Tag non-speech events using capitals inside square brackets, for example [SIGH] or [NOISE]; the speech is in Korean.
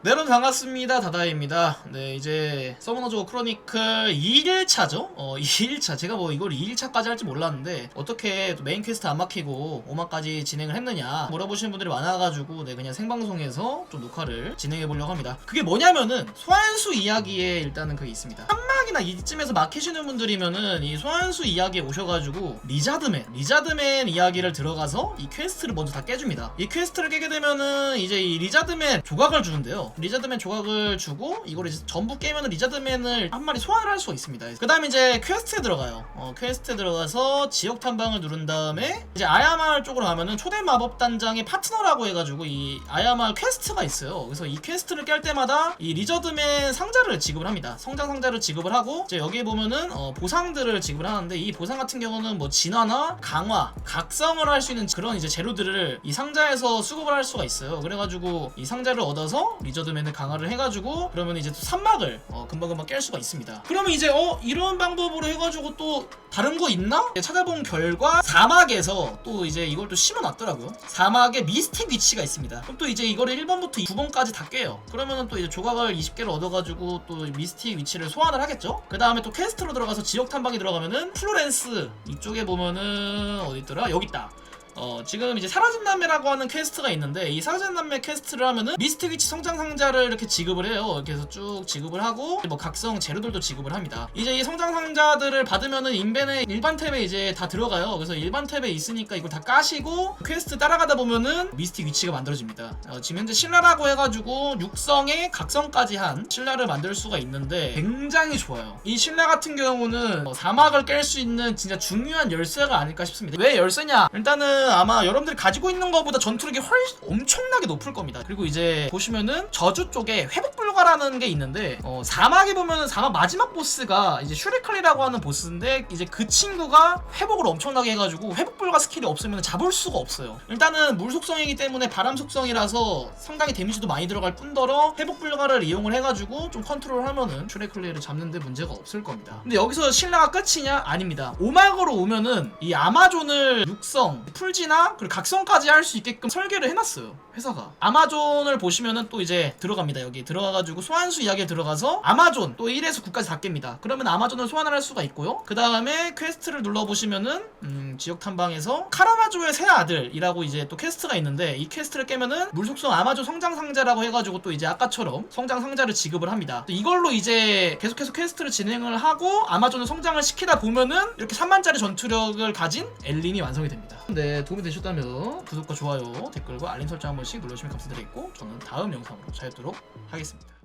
네, 여러분 반갑습니다. 다다입니다. 네, 이제 서머너즈 크로니클 2일차죠? 어, [LAUGHS] 2일차. 제가 뭐 이걸 2일차까지 할지 몰랐는데 어떻게 또 메인 퀘스트 안 막히고 5만까지 진행을 했느냐 물어보시는 분들이 많아가지고 네, 그냥 생방송에서 좀 녹화를 진행해 보려고 합니다. 그게 뭐냐면은 소환수 이야기에 일단은 그게 있습니다. 한막이나 이쯤에서 막히시는 분들이면은 이 소환수 이야기에 오셔가지고 리자드맨, 리자드맨 이야기를 들어가서 이 퀘스트를 먼저 다 깨줍니다. 이 퀘스트를 깨게 되면은 이제 이 리자드맨 조각을 주는데요. 리자드맨 조각을 주고 이걸 이제 전부 깨면은 리자드맨을 한 마리 소환을 할 수가 있습니다. 그 다음에 이제 퀘스트에 들어가요. 어, 퀘스트에 들어가서 지역 탐방을 누른 다음에 이제 아야마을 쪽으로 가면은 초대 마법 단장의 파트너라고 해가지고 이 아야마을 퀘스트가 있어요. 그래서 이 퀘스트를 깰 때마다 이 리저드맨 상자를 지급을 합니다. 성장 상자를 지급을 하고 이제 여기에 보면은 어, 보상들을 지급을 하는데 이 보상 같은 경우는 뭐 진화나 강화, 각성을 할 수 있는 그런 이제 재료들을 이 상자에서 수급을 할 수가 있어요. 그래가지고 이 상자를 얻어서 리저드맨을 강화를 해가지고 그러면 이제 또 산막을 어, 금방금방 깰 수가 있습니다. 그러면 이제 어 이런 방법으로 해가지고 또 다른 거 있나? 찾아본 결과 사막에서 또 이제 이걸 또 심어놨더라고요. 사막에 미스틱 위치가 있습니다. 그럼 또 이제 이거를 1번부터 9번까지 다 깨요. 그러면은 또 이제 조각을 20개를 얻어가지고 또 미스틱 위치를 소환을 하겠죠? 그 다음에 또 퀘스트로 들어가서 지역 탐방에 들어가면은 플로렌스 이쪽에 보면은 어디 있더라? 여기 있다. 어, 지금 이제 사라진 남매라고 하는 퀘스트가 있는데 이 사라진 남매 퀘스트를 하면은 미스틱 위치 성장 상자를 이렇게 지급을 해요. 이렇게 해서 쭉 지급을 하고 뭐 각성 재료들도 지급을 합니다. 이제 이 성장 상자들을 받으면은 인벤에 일반 탭에 이제 다 들어가요. 그래서 일반 탭에 있으니까 이걸 다 까시고 퀘스트 따라가다 보면은 미스틱 위치가 만들어집니다. 어, 지금 현재 신라라고 해가지고 육성에 각성까지 한 신라를 만들 수가 있는데 굉장히 좋아요. 이 신라 같은 경우는 어, 사막을 깰 수 있는 진짜 중요한 열쇠가 아닐까 싶습니다. 왜 열쇠냐? 일단은 아마 여러분들이 가지고 있는 것보다 전투력이 훨씬 엄청나게 높을 겁니다. 그리고 이제 보시면은 저주 쪽에 회복 불가라는 게 있는데 어, 사막에 보면은 사막 마지막 보스가 이제 슈리클리라고 하는 보스인데 이제 그 친구가 회복을 엄청나게 해가지고 회복 불가 스킬이 없으면 잡을 수가 없어요. 일단은 물 속성이기 때문에 바람 속성이라서 상당히 데미지도 많이 들어갈 뿐더러 회복 불가를 이용을 해가지고 좀 컨트롤하면은 슈레클리를 잡는데 문제가 없을 겁니다. 근데 여기서 신라가 끝이냐? 아닙니다. 오막으로 오면은 이 아마존을 육성, 풀 지나 그리고 각성까지 할 수 있게끔 설계를 해놨어요. 회사가. 아마존을 보시면은 또 이제 들어갑니다. 여기 들어가가지고 소환수 이야기에 들어가서 아마존 또 1에서 9까지 다 깹니다. 그러면 아마존을 소환을 할 수가 있고요. 그 다음에 퀘스트를 눌러보시면은 음, 지역 탐방에서 카라마조의 새 아들이라고 이제 또 퀘스트가 있는데 이 퀘스트를 깨면은 물속성 아마존 성장 상자라고 해가지고 또 이제 아까처럼 성장 상자를 지급을 합니다. 또 이걸로 이제 계속해서 퀘스트를 진행을 하고 아마존을 성장을 시키다 보면은 이렇게 3만짜리 전투력을 가진 엘린이 완성이 됩니다. 네 도움이 되셨다면 구독과 좋아요 댓글과 알림 설정 한 번씩 눌러주시면 감사드리겠고 저는 다음 영상으로 찾도록 하겠습니다.